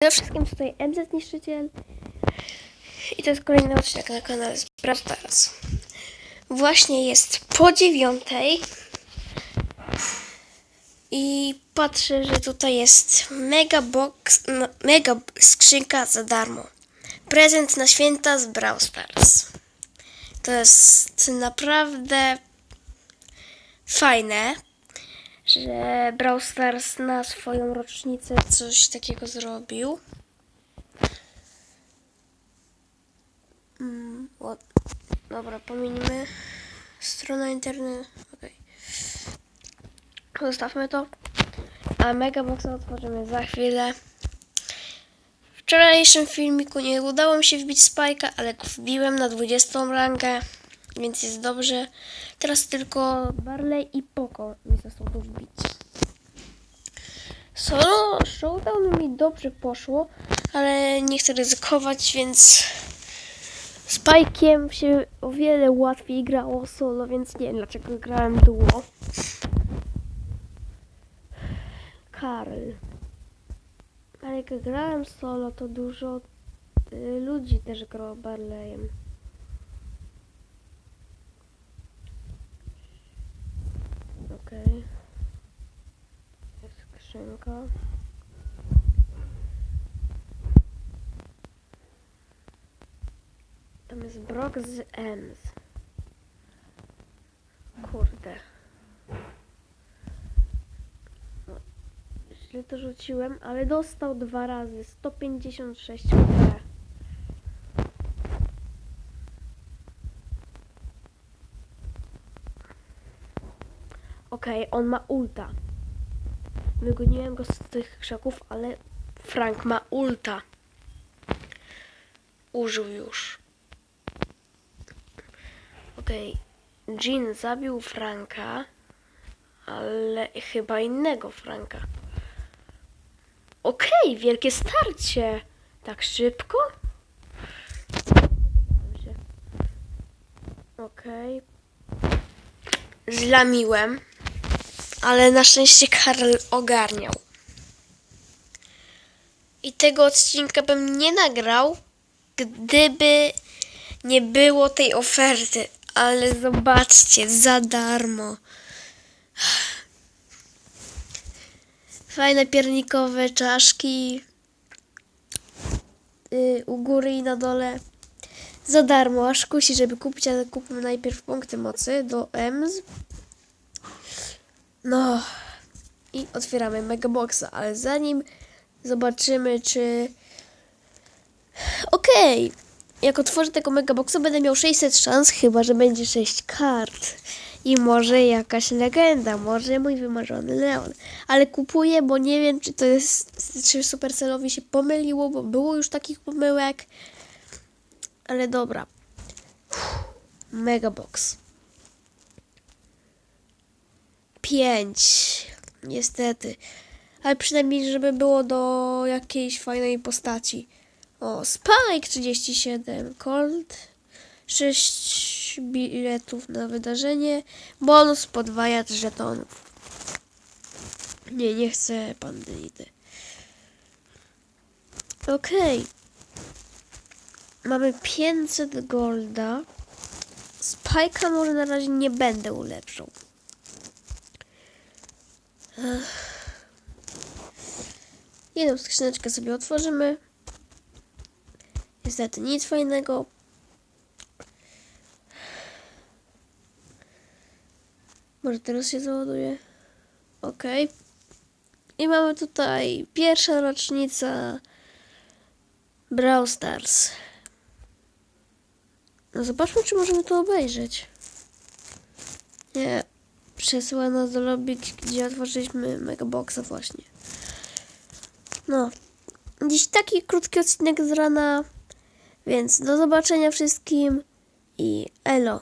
Przede wszystkim tutaj MZ Niszczyciel i to jest kolejny odcinek na kanale Spraw Teraz. Właśnie jest po dziewiątej i patrzę, że tutaj jest mega box, mega skrzynka za darmo. Prezent na święta z Brawl Stars. To jest naprawdę fajne, że Brawl Stars na swoją rocznicę coś takiego zrobił. Mm, dobra, pominimy stronę internetu. Okay. Zostawmy to. A Megaboxa otworzymy za chwilę. W wczorajszym filmiku nie udało mi się wbić spajka, ale wbiłem na 20 rangę, więc jest dobrze. Teraz tylko Barley i Poco mi zostało tu wbić. Solo Showdown mi dobrze poszło, ale nie chcę ryzykować, więc z się o wiele łatwiej grało solo, więc nie wiem dlaczego grałem duo. Karl. Ale jak grałem solo, to dużo y, ludzi też grało Barleyem. Okej. Jest skrzynka. Tam jest Brock z Ems. Kurde. No, źle to rzuciłem, ale dostał dwa razy. 156 HP. Okej, on ma ulta. Wygoniłem go z tych krzaków, ale Frank ma ulta. Użył już. Okej. Jean zabił Franka, ale chyba innego Franka. Okej, wielkie starcie. Tak szybko? Okej. Zlamiłem, ale na szczęście Karl ogarniał. I tego odcinka bym nie nagrał, gdyby nie było tej oferty. Ale zobaczcie, za darmo. Fajne piernikowe czaszki. Yy, u góry i na dole. Za darmo, aż kusi, żeby kupić, ale kupmy najpierw punkty mocy do EMS. No. I otwieramy Megaboxa, ale zanim zobaczymy, czy... Okej. Jak otworzę tego Megaboxa, będę miał 600 szans, chyba, że będzie 6 kart. I może jakaś legenda, może mój wymarzony Leon. Ale kupuję, bo nie wiem, czy to jest, czy Supercellowi się pomyliło, bo było już takich pomyłek. Ale dobra. Megabox. 5. Niestety. Ale przynajmniej, żeby było do jakiejś fajnej postaci. O, Spike 37, Colt 6 biletów na wydarzenie, bonus podwajacz żetonów. Nie, nie chcę bandyty. Okej. Mamy 500 golda. Spajka może na razie nie będę ulepszał. Jedną skrzyneczkę sobie otworzymy. Niestety nic fajnego. Może teraz się załaduje. Ok. I mamy tutaj pierwsza rocznica Brawl Stars. No zobaczmy, czy możemy to obejrzeć. Nie. Przesyła nas do lobby, gdzie otworzyliśmy Megaboxa właśnie. No. Dziś taki krótki odcinek z rana. Więc do zobaczenia wszystkim i elo.